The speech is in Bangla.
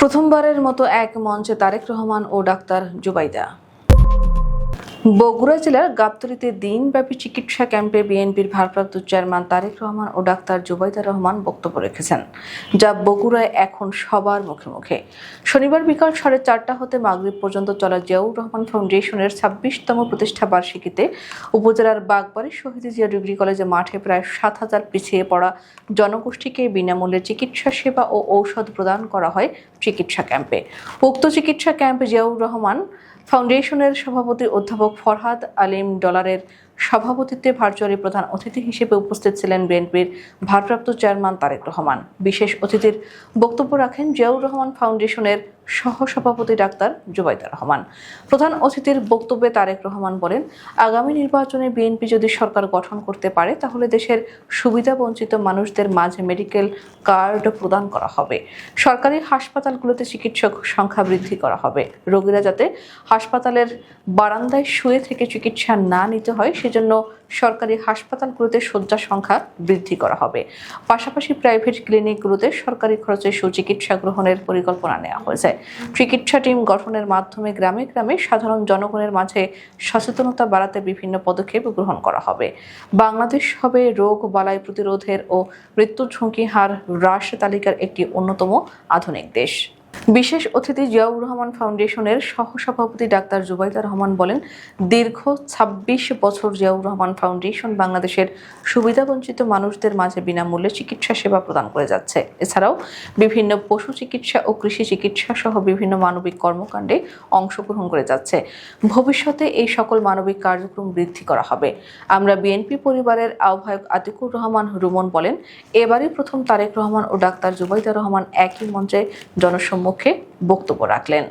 প্রথমবারের মতো এক মঞ্চে তারেক রহমান ও ডাক্তার জুবাইদা। বগুড়া জেলার গাবতলীতে দিনব্যাপী চিকিৎসা ক্যাম্পে বিএনপির ভারপ্রাপ্ত চেয়ারম্যান তারেক রহমান ও ডাক্তার জুবাইদা রহমান বক্তব্য রেখেছেন, যা বগুড়ায় এখন সবার মুখে মুখে। শনিবার বিকাল সাড়ে চারটা হতে মাগরিব পর্যন্ত চলা জিয়াউর রহমান ফাউন্ডেশনের ছাব্বিশতম প্রতিষ্ঠা বার্ষিকীতে উপজেলার বাগবাড়ি শহীদ জিয়া ডিগ্রি কলেজে মাঠে প্রায় সাত হাজার পিছিয়ে পড়া জনগোষ্ঠীকে বিনামূল্যে চিকিৎসা সেবা ও ঔষধ প্রদান করা হয় চিকিৎসা ক্যাম্পে। উক্ত চিকিৎসা ক্যাম্পে জিয়াউর রহমান ফাউন্ডেশনের সভাপতি অধ্যাপক ফরহাদ আলিম ডলারের সভাপতিত্বে ভার্চুয়ালি প্রধান অতিথি হিসেবে উপস্থিত ছিলেন বিএনপির ভারপ্রাপ্ত চেয়ারম্যান তারেক রহমান। বিশেষ অতিথির বক্তব্য রাখেন জিয়াউর রহমান ফাউন্ডেশনের সহসভাপতি ডাক্তার জুবাইদা রহমান। প্রধান অতিথির বক্তব্যে তারেক রহমান বলেন, আগামী নির্বাচনে বিএনপি যদি সরকার গঠন করতে পারে, তাহলে দেশের সুবিধাবঞ্চিত মানুষদের মাঝে মেডিকেল কার্ড প্রদান করা হবে। সরকারি হাসপাতালগুলোতে চিকিৎসক সংখ্যা বৃদ্ধি করা হবে। রোগীরা যাতে হাসপাতালের বারান্দায় শুয়ে থেকে চিকিৎসা না নিতে হয় সেজন্য সরকারি হাসপাতালগুলোতে শয্যা সংখ্যা বৃদ্ধি করা হবে। পাশাপাশি প্রাইভেট ক্লিনিকগুলোতে সরকারি খরচে সুচিকিৎসা গ্রহণের পরিকল্পনা নেওয়া হয়েছে। চিকিৎসা টিম গঠনের মাধ্যমে গ্রামে গ্রামে সাধারণ জনগণের মাঝে সচেতনতা বাড়াতে বিভিন্ন পদক্ষেপ গ্রহণ করা হবে। বাংলাদেশ হবে রোগ বালাই প্রতিরোধের ও মৃত্যু ঝুঁকি হার হ্রাস তালিকার একটি অন্যতম আধুনিক দেশ। বিশেষ অতিথি জিয়াউর রহমান ফাউন্ডেশনের সহসভাপতি ডাক্তার জুবাইদা রহমান বলেন, দীর্ঘ ২৬ বছর জিয়াউর রহমান ফাউন্ডেশন বাংলাদেশের সুবিধাবঞ্চিত মানুষদের মাঝে বিনামূল্যে চিকিৎসা সেবা প্রদান করে যাচ্ছে। এছাড়াও বিভিন্ন পশু চিকিৎসা ও কৃষি চিকিৎসা সহ বিভিন্ন মানবিক কর্মকাণ্ডে অংশগ্রহণ করে যাচ্ছে। ভবিষ্যতে এই সকল মানবিক কার্যক্রম বৃদ্ধি করা হবে। আমরা বিএনপি পরিবারের আহ্বায়ক আতিকুর রহমান রুমন বলেন, এবারই প্রথম তারেক রহমান ও ডাক্তার জুবাইদা রহমান একই মঞ্চে জনসম্মুখে বক্তব্য রাখলেন।